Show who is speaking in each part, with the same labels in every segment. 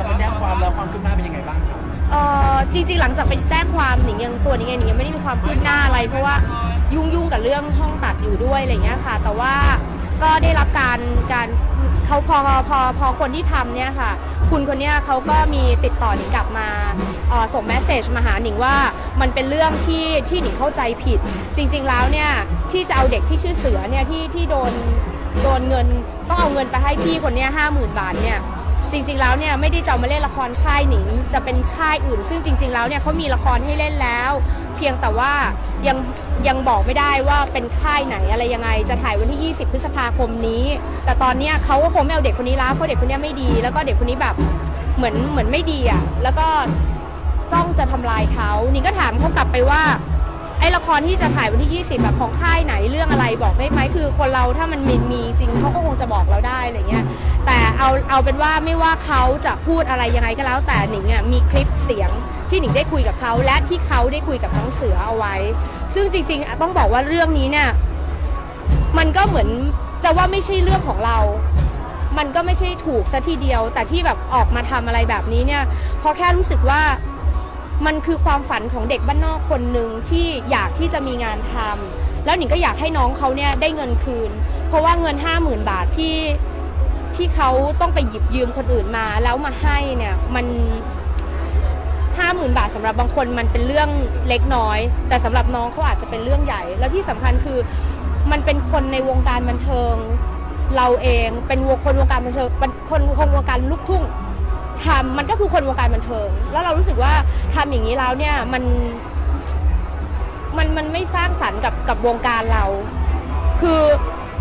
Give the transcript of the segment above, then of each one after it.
Speaker 1: จากไปแจ้งความแล้วความคืบหน้าเป็นยังไงบ้างครับ
Speaker 2: เอ่อจริงๆ หลังจากไปแจ้งความหนิงยังตัวหนิงเองหนิงยังไม่ได้มีความคืบหน้าอะไร เพราะว่ายุ่งยุ่งๆกับเรื่องห้องตัดอยู่ด้วยอะไรเงี้ยค่ะ แต่ว่าก็ได้รับการการเขาพอพอพอคนที่ทำเนี่ยค่ะ คุณคนเนี้ยเขาก็มีติดต่อหนิงกลับมาเอ่อส่งแมสเซจมาหาหนิงว่ามันเป็นเรื่องที่ที่หนิงเข้าใจผิด จริง ๆ แล้วเนี่ยที่จะเอาเด็กที่ชื่อเสือเนี่ยที่ที่โดนโดนเงินต้องเอาเงินไปให้พี่คนเนี้ห้าหมื่นบาทเนี่ย จริง ๆ แล้วเนี่ยไม่ได้จะมาเล่นละครค่ายหนิง จะเป็นค่ายอื่น ซึ่งจริง ๆ แล้วเนี่ยเขามีละครให้เล่นแล้ว เพียงแต่ว่ายังยังบอกไม่ได้ว่าเป็นค่ายไหนอะไรยังไง จะถ่ายวันที่ 20 พฤษภาคมนี้ แต่ตอนเนี้ยเขาก็คงไม่เอาเด็กคนนี้ล้วเพราะเด็กคนนี้ไม่ดี แล้วก็เด็กคนนี้แบบเหมือนเหมือนไม่ดีอะแล้วก็จ้องจะทำลายเขาหนิงก็ถามเขากลับไปว่า ไอ้ละครที่จะถ่ายวันที่ 20แบบของค่ายไหนเรื่องอะไรบอกได้ไหมคือคนเราถ้ามันมีมีจริงเขาก็คงจะบอกเราได้อะไรเงี้ยแต่เอาเอาเป็นว่าไม่ว่าเขาจะพูดอะไรยังไงก็แล้ว แต่หนิงอะมีคลิปเสียงที่หนิงได้คุยกับเขาและที่เขาได้คุยกับน้องเสือเอาไว้ ซึ่งจริงๆต้องบอกว่าเรื่องนี้เนี่ยมันก็เหมือนจะว่าไม่ใช่เรื่องของเรา มันก็ไม่ใช่ถูกซะทีเดียว แต่ที่แบบออกมาทำอะไรแบบนี้เนี่ยเพราะแค่รู้สึกว่า มันคือความฝันของเด็กบ้านนอกคนหนึ่งที่อยากที่จะมีงานทำแล้วหนิงก็อยากให้น้องเขาเนี่ยได้เงินคืน เพราะว่าเงิน 50,000 บาทที่ที่เขาต้องไปหยิบยืมคนอื่นมาแล้วมาให้เนี่ยมันห้าหมื่นบาทสำหรับบางคนมันเป็นเรื่องเล็กน้อย แต่สำหรับน้องเขาอาจจะเป็นเรื่องใหญ่ แล้วที่สำคัญคือมันเป็นคนในวงการบันเทิงเราเองเป็นวงคนวงการบันเทิงคนคนวงการลูกทุ่ง ทำมันก็คือคนวงการบันเทิง แล้วเรารู้สึกว่าทำอย่างนี้แล้วเนี่ยมันมันมันไม่สร้างสรรค์กับกับวงการเรา คือ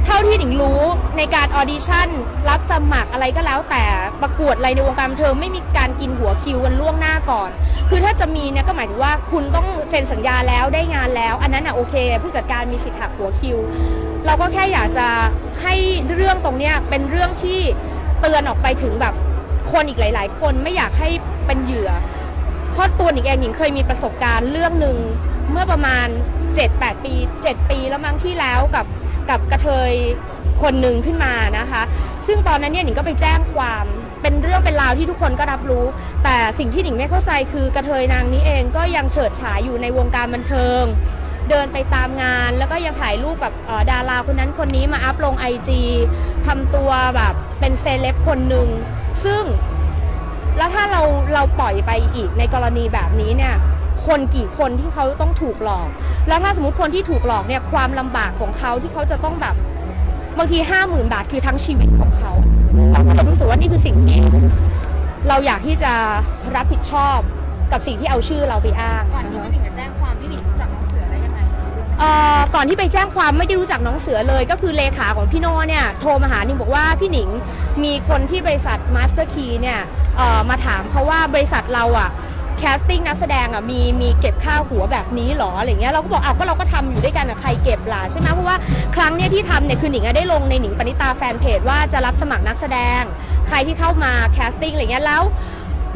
Speaker 2: เท่าที่หนิงรู้ในการออดิชั่น รับสมัครอะไรก็แล้วแต่ประกวดอะไรในวงการบันเทิงไม่มีการกินหัวคิวกันล่วงหน้าก่อน คือถ้าจะมีเนี่ยก็หมายถึงว่าคุณต้องเซ็นสัญญาแล้วได้งานแล้ว อันนั้นอะโอเค ผู้จัดการมีสิทธิ์หักหัวคิว เราก็แค่อยากจะให้เรื่องตรงเนี้ยเป็นเรื่องที่เตือนออกไปถึงแบบ คนอีกหลาย ๆ คนไม่อยากให้เป็นเหยื่อ เพราะตัวหนิงเองหนิงเคยมีประสบการณ์เรื่องหนึ่งเมื่อประมาณ 7-8 ปี 7 ปีแล้วมั้งที่แล้วกับกับกระเทยคนหนึ่งขึ้นมานะคะ ซึ่งตอนนั้นเนี่ยหนิงก็ไปแจ้งความเป็นเรื่องเป็นราวที่ทุกคนก็รับรู้ แต่สิ่งที่หนิงไม่เข้าใจคือกระเทยนางนี้เองก็ยังเฉิดฉายอยู่ในวงการบันเทิง เดินไปตามงาน แล้วก็ยังถ่ายรูปกับดาราคนนั้นคนนี้มาอัพลงไอจีทำตัวแบบเป็นเซเลบคนหนึ่ง ซึ่งแล้วถ้าเราเราปล่อยไปอีกในกรณีแบบนี้เนี่ยคนกี่คนที่เขาต้องถูกหลอก แล้วถ้าสมมติคนที่ถูกหลอกเนี่ยความลำบากของเขาที่เขาจะต้องแบบบางทีห้าหมื่นบาทคือทั้งชีวิตของเขาเราก็รู้สึกว่านี่คือสิ่งที่เราอยากที่จะรับผิดชอบกับสิ่งที่เอาชื่อเราไปอ้าง
Speaker 3: ก่อนที่พี่หนิงจะแจ้งความพี่หนิงจัก เอ่
Speaker 2: อก่อนที่ไปแจ้งความไม่ได้รู้จักน้องเสือเลย ก็คือเลขาของพี่โน่เนี่ยโทรมาหาหนิงบอกว่าพี่หนิงมีคนที่บริษัท Master Key เนี่ยเอ่อมาถามเขาว่าบริษัทเราอะแคสติ้งนักแสดงอะมีมีเก็บค่าหัวแบบนี้หรออะไรเงี้ยเราก็บอกเอาก็เราก็ทำอยู่ด้วยกันอะใครเก็บล่ะใช่ไหมเพราะว่าครั้งเนี้ยที่ทำเนี่ยคือหนิงได้ลงในหนิงปณิตาแฟนเพจว่าจะรับสมัครนักแสดง ใครที่เข้ามาแคสติ้งอะไรเงี้ยแล้ว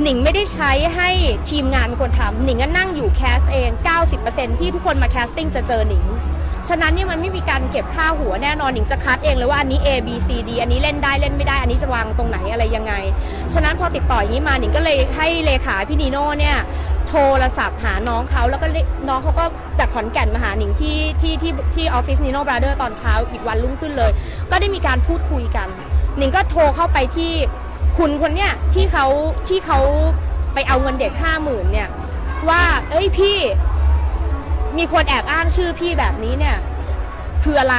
Speaker 2: หนิงไม่ได้ใช้ให้ทีมงานเป็นคนทำหนิงก็นั่งอยู่แคสเอง 90%ที่ทุกคนมาแคสติ้งจะเจอหนิง ฉะนั้นเนี่ยมันไม่มีการเก็บค่าหัวแน่นอนหนิงจะคัดเองเลยว่าอันนี้ A B C D อันนี้เล่นได้เล่นไม่ได้ อันนี้จะวางตรงไหนอะไรยังไง ฉะนั้นพอติดต่ออย่างนี้มาหนิงก็เลยให้เลขาพี่นีโน่เนี่ยโทรศัพท์หาน้องเขาแล้วก็น้องเขาก็จากขอนแก่นมาหาหนิงที่ที่ที่ที่ออฟฟิศนีโน่บราเดอร์ตอนเช้าอีกวันรุ่งขึ้นเลย ก็ได้มีการพูดคุยกัน หนิงก็โทรเข้าไปที่ คุณคนเนี้ยที่เขาที่เขาไปเอาเงินเด็กห้าหมื่นเนี่ย ว่า เอ้ยพี่ มีคนแอบอ้างชื่อพี่แบบนี้เนี่ย คืออะไร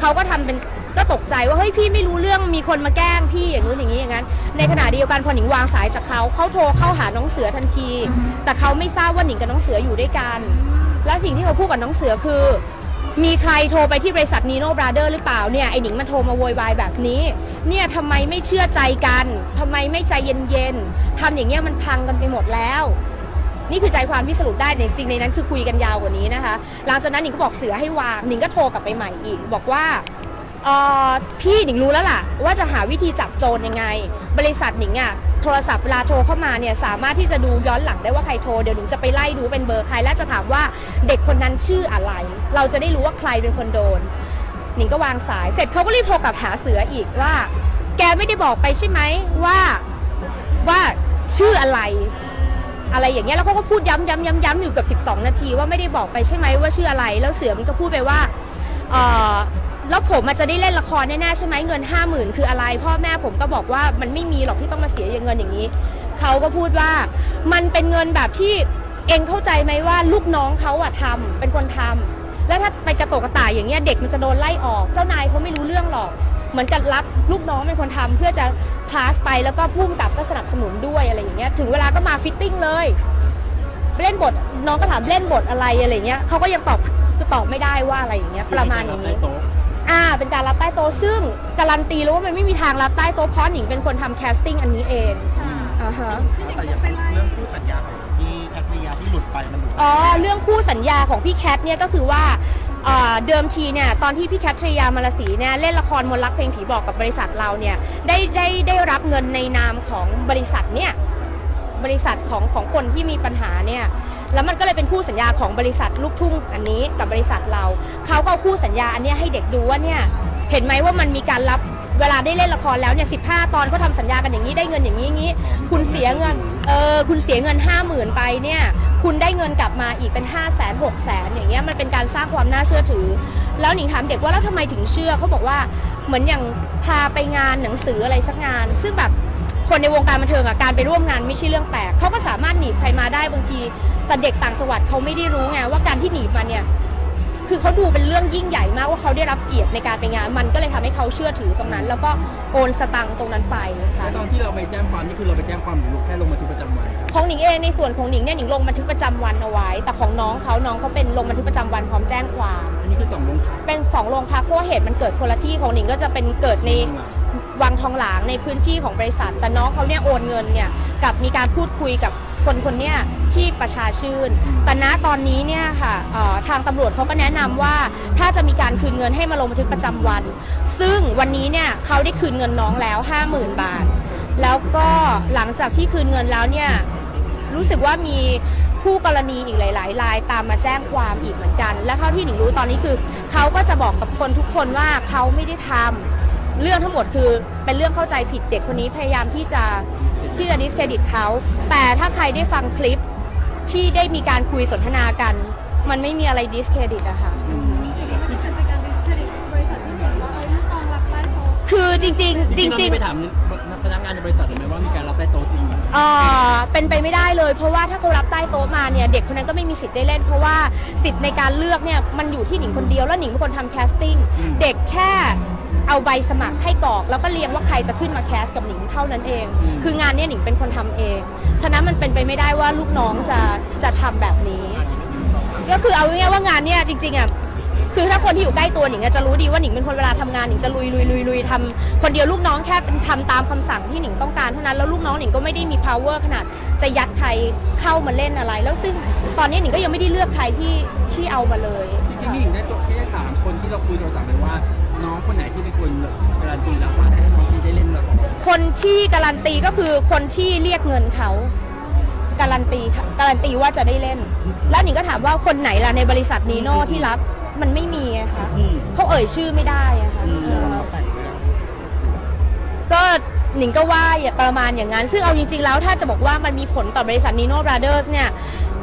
Speaker 2: เขาก็ทำเป็นก็ตกใจว่าเฮ้ยพี่ไม่รู้เรื่องมีคนมาแกล้งพี่อย่างนู้นอย่างนี้อย่างนั้น ในขณะเดียวกันพอหนิงวางสายจากเขาเขาโทรเข้าหาน้องเสือทันที แต่เขาไม่ทราบว่าหนิงกับน้องเสืออยู่ด้วยกัน และสิ่งที่เขาพูดกับน้องเสือคือ มีใครโทรไปที่บริษัทนีโน่บราเดอร์หรือเปล่าเนี่ยไอ้หนิงมันโทรมาโวยวายแบบนี้ เนี่ยทำไมไม่เชื่อใจกันทำไมไม่ใจเย็นๆทำอย่างเงี้ยมันพังกันไปหมดแล้ว นี่คือใจความที่สรุปได้แต่จริงๆในนั้นคือคุยกันยาวกว่านี้นะคะ หลังจากนั้นหนิงก็บอกเสือให้วางหนิงก็โทรกลับไปใหม่อีก บอกว่าเออพี่หนิงรู้แล้วล่ะ ว่าจะหาวิธีจับโจรยังไง บริษัทหนิงอะ โทรศัพท์เวลาโทรเข้ามาเนี่ยสามารถที่จะดูย้อนหลังได้ว่าใครโทรเดี๋ยวหนิงจะไปไล่ดูเป็นเบอร์ใคร และจะถามว่าเด็กคนนั้นชื่ออะไร เราจะได้รู้ว่าใครเป็นคนโดนหนิงก็วางสายเสร็จเขาก็รีบโทรกลับหาเสืออีกว่า แกไม่ได้บอกไปใช่ไหมว่าว่าชื่ออะไร อะไรอย่างเงี้ยแล้วเขาก็พูดย้ำย้ำย้ำย้ำอยู่เกับ 12 นาที ว่าไม่ได้บอกไปใช่ไหมว่าชื่ออะไร แล้วเสือมันก็พูดไปว่าเออ แล้วผมมันจะได้เล่นละครแน่ๆใช่ไหมเงิน 5 0,000 คืออะไร พ่อแม่ผมก็บอกว่ามันไม่มีหรอกที่ต้องมาเสียเงินอย่างนี้ เขาก็พูดว่ามันเป็นเงินแบบที่เองเข้าใจไหมว่าลูกน้องเขาอะทำเป็นคนทำแล้วถ้าไปกระโตกกระต่ายอย่างเงี้ยเด็กมันจะโดนไล่ออกเจ้านายเขาไม่รู้เรื่องหรอก เหมือนกับรับลูกน้องเป็นคนทำเพื่อจะพาสไปแล้วก็พุ่มกับก็สนับสนุนด้วยอะไรอย่างเงี้ยถึงเวลาก็มาฟิตติ้งเลยเล่นบทน้องก็ถามเล่นบทอะไรอะไรเงี้ยเขาก็ยังตอบตอบไม่ได้ว่าอะไรอย่างเงี้ยประมาณอย่างนี้ อ่าเป็นการรับใต้โต๊ะซึ่งการันตีแล้วว่ามันไม่มีทางรับใต้โต๊ะเพราะหนิงเป็นคนทำแคสติ้งอันนี้เอง
Speaker 3: ค่ะ
Speaker 2: อ่าฮะ
Speaker 4: แต่อย่างเรื่องคู่สัญญาของพี่แคทริยาที่หลุดไปมันหลุดไป
Speaker 2: อ๋อเรื่องคู่สัญญาของพี่แคทเนี่ยก็คือว่าเอ่อเดิมทีเนี่ยตอนที่พี่แคทชยามาลาสีเนี่ยเล่นละครมนต์รักเพลงผีบอกกับบริษัทเราเนี่ยได้ได้ได้รับเงินในนามของบริษัทเนี่ยบริษัทของของคนที่มีปัญหาเนี่ย แล้วมันก็เลยเป็นคู่สัญญาของบริษัทลูกทุ่งอันนี้กับบริษัทเราเขาก็เอาคู่สัญญาอันเนี้ยให้เด็กดูว่าเนี่ยเห็นไหมว่ามันมีการรับเวลาได้เล่นละครแล้วเนี่ยสิตอนก็ทำสัญญากันอย่างนี้ได้เงินอย่างนี้อย่างนี้ คุณเสียเงินเออคุณเสียเงิน 5 0,000 ไปเนี่ยคุณได้เงินกลับมาอีกเป็น5 0 0 0 0 0 6 0 0 0 0อย่างเงี้ยมันเป็นการสร้างความน่าเชื่อถือ แล้วหนิงถามเด็กว่าแล้วทำไมถึงเชื่อเขาบอกว่าเหมือนอย่างพาไปงานหนังสืออะไรสักงาน ซึ่งแบบ คนในวงการบันเทิงอะการไปร่วมงานไม่ใช่เรื่องแปลกเขาก็สามารถหนีบใครมาได้บางที แต่เด็กต่างจังหวัดเขาไม่ได้รู้ไงว่าการที่หนีบมาเนี่ยคือเขาดูเป็นเรื่องยิ่งใหญ่มากว่าเขาได้รับเกียรติในการไปงาน มันก็เลยทำให้เขาเชื่อถือตรงนั้น แล้วก็โอนสตังค์ตรงนั้นไปค่ะ
Speaker 1: แล้วตอนที่เราไปแจ้งความนี่คือเราไปแจ้งความหรือแค่ลงบันทึกประจำวัน
Speaker 2: ของหนิงเองในส่วนของหนิงเนี่ยหนิงลงบันทึกประจำวันเอาไว้ แต่ของน้องเขาน้องเขาเป็นลงบันทึกประจำวันพร้อมแจ้งความ
Speaker 1: อันนี้คือสองโรงพัก
Speaker 2: เป็นสองโรงพักเพราะว่าเหตุมันเกิดคนละที่ของหนิงก็จะเป็นเกิดใน วังทองหลางในพื้นที่ของบริษัท แต่น้องเขาเนี่ยโอนเงินเนี่ยกับมีการพูดคุยกับคนคนเนี้ยที่ประชาชื่น แต่ณตอนนี้เนี่ยค่ะทางตำรวจเขาก็แนะนำว่าถ้าจะมีการคืนเงินให้มาลงบันทึกประจำวัน ซึ่งวันนี้เนี่ยเขาได้คืนเงินน้องแล้ว 50,000 บาท แล้วก็หลังจากที่คืนเงินแล้วเนี่ยรู้สึกว่ามีผู้กรณีอีกหลายๆรายตามมาแจ้งความอีกเหมือนกัน และเท่าที่หนิงรู้ตอนนี้คือเขาก็จะบอกกับคนทุกคนว่าเขาไม่ได้ทำ เรื่องทั้งหมดคือเป็นเรื่องเข้าใจผิดเด็กคนนี้พยายามที่จะที่จะดิสเครดิตเขา แต่ถ้าใครได้ฟังคลิปที่ได้มีการคุยสนทนากัน มันไม่มีอะไรดิสเครดิตอะค่ะ
Speaker 3: ที่จะเป็นการดิสเครดิตบริษัทที่หนึ่งว่าเอ้ยลูกน้องรับใต้โต๊ะ
Speaker 2: คือจริง ๆ จริง
Speaker 1: ๆ ไปถามพนักงานในบริษัทหรือไม่ว่ามีการรับใต้โต๊ะจริงไหม
Speaker 2: เอ่อเป็นไปไม่ได้เลย เพราะว่าถ้าเขารับใต้โต๊ะมาเนี่ยเด็กคนนั้นก็ไม่มีสิทธิ์ได้เล่น เพราะว่าสิทธิ์ในการเลือกเนี่ยมันอยู่ที่หนิงคนเดียวแล้วหนิงเป็นคนทำแคสติ้งเด็กแค่ เอาใบสมัครให้กรอก แล้วก็เรียงว่าใครจะขึ้นมาแคสกับหนิงเท่านั้นเอง คืองานเนี้หนิงเป็นคนทำเอง ฉะนั้นมันเป็นไปไม่ได้ว่าลูกน้องจะจะทำแบบนี้ ก็คือเอาง่ายๆว่างานเนี่ยจริงๆอะคือถ้าคนที่อยู่ใกล้ตัวหนิงอะจะรู้ดีว่าหนิงเป็นคนเวลาทำงานหนิงจะลุยลุยลุยลุยทำคนเดียวลูกน้องแค่เป็นทำตามคำสั่งที่หนิงต้องการเท่านั้นแล้วลูกน้องหนิงก็ไม่ได้มี power ขนาดจะยัดใครเข้ามาเล่นอะไร แล้วซึ่งตอนนี้หนิงก็ยังไม่ได้เลือกใครที่ที่เอามาเลย
Speaker 1: จริงๆนี่หญิงได้ตัวแค่ถามคนที่เราคุยโทรศัพท์ไปว่า น้องคนไหนที่เป็นคนการันตีแล้วว่าให้น้องที่ได้เล่นละคร
Speaker 2: คนที่การันตีก็คือคนที่เรียกเงินเขาการันตีค่ะการันตีว่าจะได้เล่น แล้วหนิงก็ถามว่าคนไหนล่ะในบริษัทนีโน่ที่รับมันไม่มีอะค่ะเขาเอ่ยชื่อไม่ได้อะค่ะก็หนิงก็ว่าอย่าประมาณอย่างนั้น ซึ่งเอาจริงๆแล้วถ้าจะบอกว่ามันมีผลต่อบริษัทนีโน่บราเดอร์สเนี่ย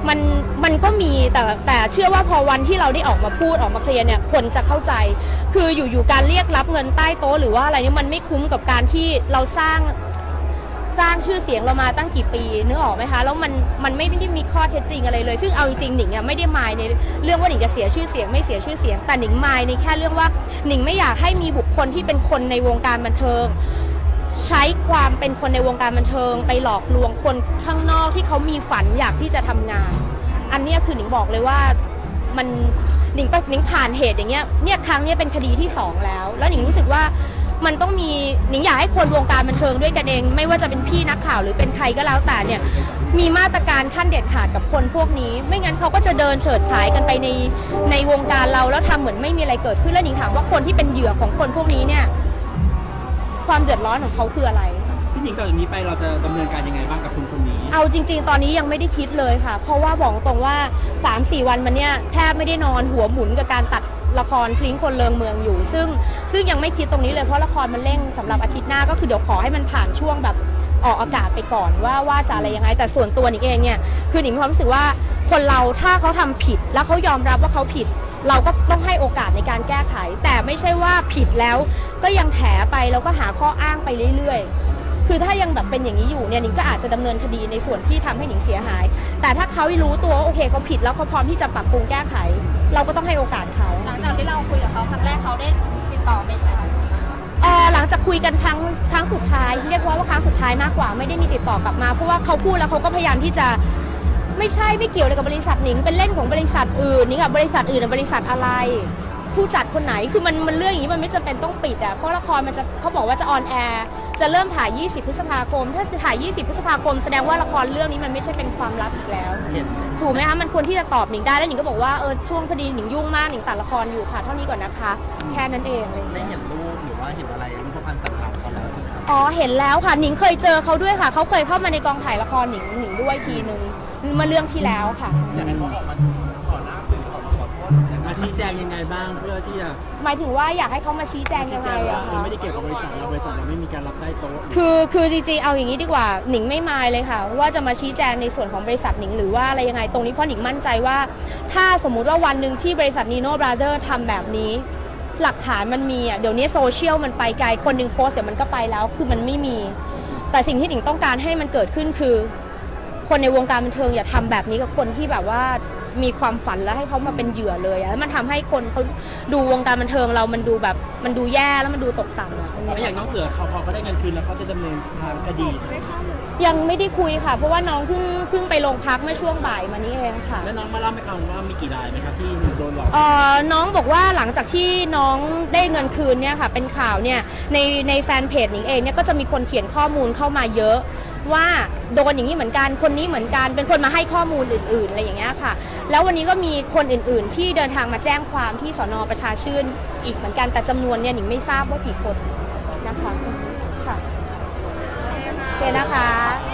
Speaker 2: มันมันก็มีแต่แต่เชื่อว่าพอวันที่เราได้ออกมาพูดออกมาเคลียร์เนี่ยคนจะเข้าใจ คืออยู่ๆการเรียกรับเงินใต้โต๊ะหรือว่าอะไรเนี่ยมันไม่คุ้มกับการที่เราสร้างสร้างชื่อเสียงเรามาตั้งกี่ปีนึกออกไหมคะแล้วมันมันไม่ได้มีข้อเท็จจริงอะไรเลย ซึ่งเอาจริงๆหนิงอะไม่ได้มายในเรื่องว่าหนิงจะเสียชื่อเสียงไม่เสียชื่อเสียงแต่หนิงมายในแค่เรื่องว่าหนิงไม่อยากให้มีบุคคลที่เป็นคนในวงการบันเทิง ใช้ความเป็นคนในวงการบันเทิง ไปหลอกลวงคนข้างนอกที่เขามีฝันอยากที่จะทำงาน อันเนี้ยคือหนิงบอกเลยว่ามันหนิงไปหนิงผ่านเหตุอย่างเงี้ยเนี่ยครั้งเนี้ยเป็นคดีที่สองแล้ว แล้วหนิงรู้สึกว่ามันต้องมีหนิงอยากให้คนวงการบันเทิงด้วยกันเอง ไม่ว่าจะเป็นพี่นักข่าวหรือเป็นใครก็แล้วแต่เนี่ยมีมาตรการขั้นเด็ดขาดกับคนพวกนี้ ไม่งั้นเขาก็จะเดินเฉิดฉายกันไปในในวงการเราแล้วทำเหมือนไม่มีอะไรเกิดขึ้นแล้วหนิงถามว่าคนที่เป็นเหยื่อของคนพวกนี้เนี่ย ความเดือดร้อนของเขาคืออะไร
Speaker 1: ที่หญิงต่อจากนี้ไปเราจะดำเนินการยังไงบ้างกับคนคนนี้
Speaker 2: เอาจริง ๆ ตอนนี้ยังไม่ได้คิดเลยค่ะ เพราะว่าบอกตรงว่า 3-4 วันมันเนี่ยแทบไม่ได้นอนหัวหมุนกับการตัดละครพลิงคนเลิงเมืองอยู่ ซึ่งซึ่งยังไม่คิดตรงนี้เลยเพราะละครมันเร่งสำหรับอาทิตย์หน้าก็คือเดี๋ยวขอให้มันผ่านช่วงแบบออกอากาศไปก่อนว่าว่าจะอะไรยังไง แต่ส่วนตัวหนิงเองเนี่ยคือหนิงมีความรู้สึกว่าคนเราถ้าเขาทำผิดแล้วเขายอมรับว่าเขาผิด เราก็ต้องให้โอกาสในการแก้ไข แต่ไม่ใช่ว่าผิดแล้วก็ยังแถไปแล้วก็หาข้ออ้างไปเรื่อยๆ คือถ้ายังแบบเป็นอย่างนี้อยู่เนี่ยหนิงก็อาจจะดำเนินคดีในส่วนที่ทำให้หนิงเสียหาย แต่ถ้าเขารู้ตัวว่าโอเคเขาผิดแล้วเขาพร้อมที่จะปรับปรุงแก้ไข เราก็ต้องให้โอกาสเขา
Speaker 3: หลังจากที่เราคุยกับเขาครั้งแรกเขาได้ติดต่อเป็นไหมคะ
Speaker 2: เอ่อหลังจากคุยกันครั้งครั้งสุดท้ายเรียกว่าว่าครั้งสุดท้ายมากกว่าไม่ได้มีติดต่อกลับมาเพราะว่าเขาพูดแล้วเขาก็พยายามที่จะ ไม่ใช่ไม่เกี่ยวเลยกับบริษัทหนิงเป็นเล่นของบริษัทอื่นนี่กับบริษัทอื่นนะบริษัทอะไร ผู้จัดคนไหนคือมันมันเรื่องอย่างนี้มันไม่จำเป็นต้องปิดอะเพราะละครมันจะเขาบอกว่าจะออนแอร์จะเริ่มถ่าย 20 พฤษภาคม ถ้าจะถ่าย 20 พฤษภาคม แสดงว่าละครเรื่องนี้มันไม่ใช่เป็นความลับอีกแล้ว
Speaker 4: เห็น
Speaker 2: ถูกไหมคะมันควรที่จะตอบหนิงได้แล้วหนิงก็บอกว่าเออช่วงพอดีหนิงยุ่งมากหนิงตัดละครอยู่ค่ะ เท่านี้ก่อนนะคะ แค่นั้นเองอะไรอย่าง
Speaker 4: ได้
Speaker 2: เลย
Speaker 4: เห็นรูปหรือว่าเห็นอะไรรูปพันธ์สันฐานเขาแล้วใช่ไหมครับ
Speaker 2: อ๋อเห็นแล้วค่ะหนิงเคยเจอเขาด้วยค่ะ เขาเคยเข้ามาในกองถ่ายละครหนิงหนิงด้วยทีนึง เมื่อเรื่องที่แล้วค่ะ
Speaker 4: อยากให้เขาออกมาต่อหน้าสื่อออกมาขอโทษ
Speaker 1: มาชี้แจงยังไงบ้างเพื่อที่จะ
Speaker 2: หมายถึงว่าอยากให้เขามาชี้แจง
Speaker 1: ชี้
Speaker 2: ยัง
Speaker 1: แจ
Speaker 2: ไง
Speaker 1: งว่า
Speaker 2: อะ
Speaker 1: เออ
Speaker 2: คะ
Speaker 1: ไม่ได้เกี่ยวกับบริษัทเราบริษัทเราไม่มีการรับได้โต๊ะ
Speaker 2: คือคือจริงๆเอาอย่างนี้ดีกว่าหนิงไม่มายเลยค่ะ ว่าจะมาชี้แจงในส่วนของบริษัทหนิงหรือว่าอะไรยังไงตรงนี้เพราะหนิงมั่นใจว่า ถ้าสมมุติว่าวันหนึ่งที่บริษัทนีโน่บราเดอร์ทำแบบนี้ หลักฐานมันมีอะเดี๋ยวนี้โซเชียลมันไปไกลคนหนึ่งโพสต์เดี๋ยวมันก็ไปแล้วคือมันไม่มี แต่สิ่งที่หนิงต้องการให้มันเกิดขึ้นคือ คนในวงการบันเทิงอย่าทำแบบนี้กับคนที่แบบว่ามีความฝันแล้วให้เขามาเป็นเหยื่อเลยอะแล้วมันทำให้คนเขาดูวงการบันเทิงเรามันดูแบบมันดูแย่แล้วมันดูตกต่ำอะ
Speaker 1: แล้วอย่างน้องเสือเขาพอเขาได้เงินคืนแล้วเขาจะดำเนินทางคดี
Speaker 2: ยังไม่ได้คุยค่ะ เพราะว่าน้องเพิ่งเพิ่งไปโรงพักเมื่อช่วงบ่ายมานี้เองค่ะ
Speaker 1: แล้วน้องมาเล่าให้ฟังว่ามีกี่รายไหมครับที่โดนหลอก
Speaker 2: เอ่อน้องบอกว่าหลังจากที่น้องได้เงินคืนเนี่ยค่ะ เป็นข่าวเนี่ยในในแฟนเพจหนิงเองเนี่ยก็จะมีคนเขียนข้อมูลเข้ามาเยอะ ว่าโดนอย่างนี้เหมือนกัน คนนี้เหมือนกัน เป็นคนมาให้ข้อมูลอื่น ๆ อะไรอย่างเงี้ยค่ะ แล้ววันนี้ก็มีคนอื่น ๆ ที่เดินทางมาแจ้งความที่สนประชาชื่นอีกเหมือนกัน แต่จำนวนเนี่ยหนิงไม่ทราบว่ากี่คนนะคะ ค่ะโอเคนะคะ